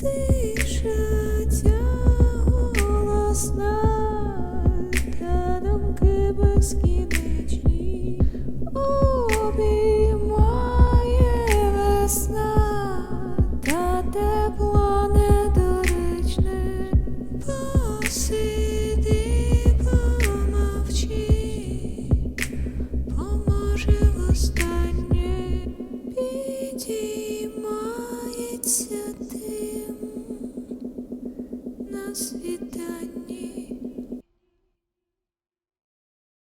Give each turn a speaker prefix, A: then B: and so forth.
A: тиша ця голосна, та безкінечні обіймає весна, та тепло недоречне, посиди, поможе в. світанні.